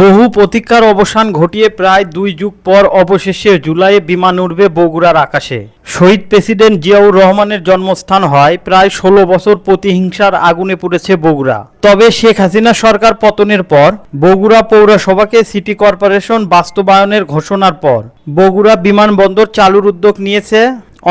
বহু প্রতীক্ষার অবসান ঘটিয়ে প্রায় দুই যুগ পর অবশেষে জুলাইয়ে বিমান উঠবে বগুড়ার আকাশে। শহীদ প্রেসিডেন্ট জিয়াউর রহমানের জন্মস্থান হয় প্রায় ষোলো বছর প্রতিহিংসার আগুনে পুড়েছে বগুড়া। তবে শেখ হাসিনা সরকার পতনের পর বগুড়া পৌরসভাকে সিটি কর্পোরেশন বাস্তবায়নের ঘোষণার পর বগুড়া বিমানবন্দর চালুর উদ্যোগ নিয়েছে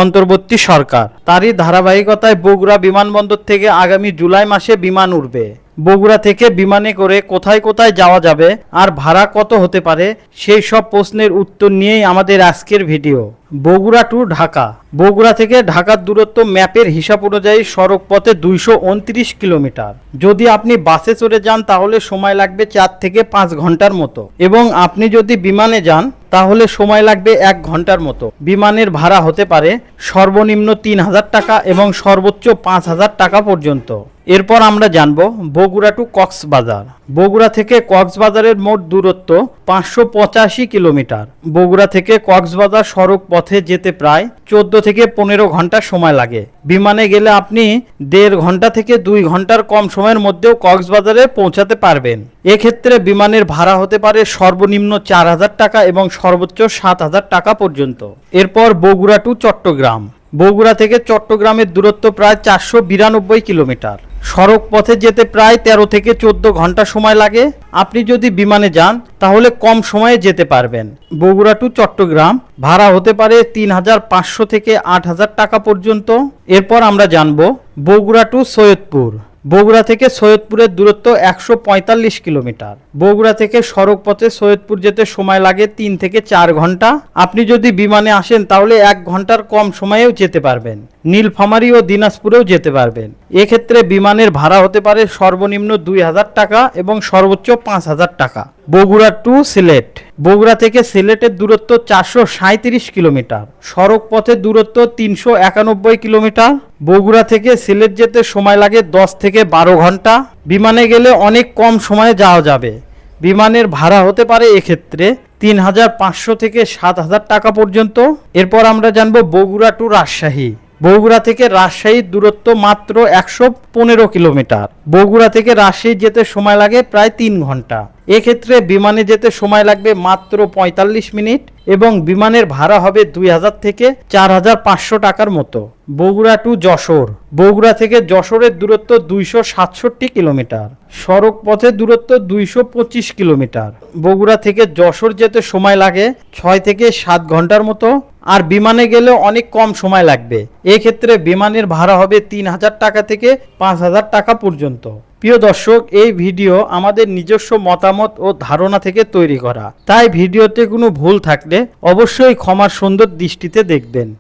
অন্তর্বর্তী সরকার। তারই ধারাবাহিকতায় বগুড়া বিমানবন্দর থেকে আগামী জুলাই মাসে বিমান উঠবে বগুড়া থেকে বিমানে করে কোথায় কোথায় যাওয়া যাবে আর ভাড়া কত হতে পারে, সেই সব প্রশ্নের উত্তর নিয়েই আমাদের আজকের ভিডিও। বগুড়া টু ঢাকা। বগুড়া থেকে ঢাকার দূরত্ব ম্যাপের হিসাব অনুযায়ী সড়ক পথে দুইশো উনত্রিশ কিলোমিটার। যদি আপনি বাসে চড়ে যান, তাহলে সময় লাগবে চার থেকে পাঁচ ঘণ্টার মতো। এবং আপনি যদি বিমানে যান, তাহলে সময় লাগবে এক ঘণ্টার মতো। বিমানের ভাড়া হতে পারে সর্বনিম্ন তিন হাজার টাকা এবং সর্বোচ্চ পাঁচ হাজার টাকা পর্যন্ত। এরপর আমরা জানব বগুড়া টু কক্সবাজার। বগুড়া থেকে কক্সবাজারের মোট দূরত্ব পাঁচশো পঁচাশি কিলোমিটার। বগুড়া থেকে কক্সবাজার সড়ক পথে যেতে প্রায় চোদ্দ থেকে পনেরো ঘণ্টা সময় লাগে। বিমানে গেলে আপনি দেড় ঘণ্টা থেকে দুই ঘণ্টার কম সময়ের মধ্যেও কক্সবাজারে পৌঁছাতে পারবেন। এক্ষেত্রে বিমানের ভাড়া হতে পারে সর্বনিম্ন চার হাজার টাকা এবং সর্বোচ্চ সাত হাজার টাকা পর্যন্ত। এরপর বগুড়া টু চট্টগ্রাম। বগুড়া থেকে চট্টগ্রামের দূরত্ব প্রায় চারশো বিরানব্বই কিলোমিটার। সড়ক পথে যেতে প্রায় তেরো থেকে চোদ্দ ঘণ্টা সময় লাগে। আপনি যদি বিমানে যান, তাহলে কম সময়ে যেতে পারবেন। বগুড়া টু চট্টগ্রাম, ভাড়া হতে পারে তিন হাজার পাঁচশো থেকে আট হাজার টাকা পর্যন্ত। এরপর আমরা জানব বগুড়া টু সৈয়দপুর। বগুড়া থেকে সৈয়দপুরের দূরত্ব একশো পঁয়তাল্লিশ কিলোমিটার। বগুড়া থেকে সড়ক পথে সৈয়দপুর যেতে সময় লাগে তিন থেকে চার ঘণ্টা। আপনি যদি বিমানে আসেন, তাহলে এক ঘণ্টার কম সময়েও যেতে পারবেন। নীলফামারী ও দিনাজপুরেও যেতে পারবেন। এক্ষেত্রে বিমানের ভাড়া হতে পারে সর্বনিম্ন দুই হাজার টাকা এবং সর্বোচ্চ পাঁচ হাজার টাকা। বগুড়া টু সিলেট। বগুড়া থেকে সিলেটের দূরত্ব চারশো সাঁত্রিশ কিলোমিটার। সড়ক পথের দূরত্ব তিনশো একানব্বই কিলোমিটার। বগুড়া থেকে সিলেট যেতে সময় লাগে দশ থেকে বারো ঘণ্টা। বিমানে গেলে অনেক কম সময়ে যাওয়া যাবে। বিমানের ভাড়া হতে পারে এক্ষেত্রে তিন হাজার পাঁচশো থেকে সাত হাজার টাকা পর্যন্ত। এরপর আমরা জানব বগুড়া টু রাজশাহী। বগুড়া থেকে রাজশাহীর দূরত্ব মাত্র একশো পনেরো কিলোমিটার। বগুড়া থেকে রাজশাহী যেতে সময় লাগে প্রায় তিন ঘণ্টা। এক্ষেত্রে বিমানে যেতে সময় লাগবে মাত্র পঁয়তাল্লিশ মিনিট এবং বিমানের ভাড়া হবে দুই হাজার থেকে চার হাজার পাঁচশো টাকার মতো। বগুড়া টু যশোর। বগুড়া থেকে যশোরের দূরত্ব দুইশো সাতষট্টি কিলোমিটার। সড়ক পথের দূরত্ব দুইশো পঁচিশ কিলোমিটার। বগুড়া থেকে যশোর যেতে সময় লাগে ছয় থেকে সাত ঘণ্টার মতো। আর বিমানে গেলে অনেক কম সময় লাগবে। এক্ষেত্রে বিমানের ভাড়া হবে তিন হাজার টাকা থেকে পাঁচ হাজার টাকা পর্যন্ত। প্রিয় দর্শক, এই ভিডিও আমাদের নিজস্ব মতামত ও ধারণা থেকে তৈরি করা। তাই ভিডিওতে কোনো ভুল থাকলে অবশ্যই ক্ষমার সুন্দর দৃষ্টিতে দেখবেন।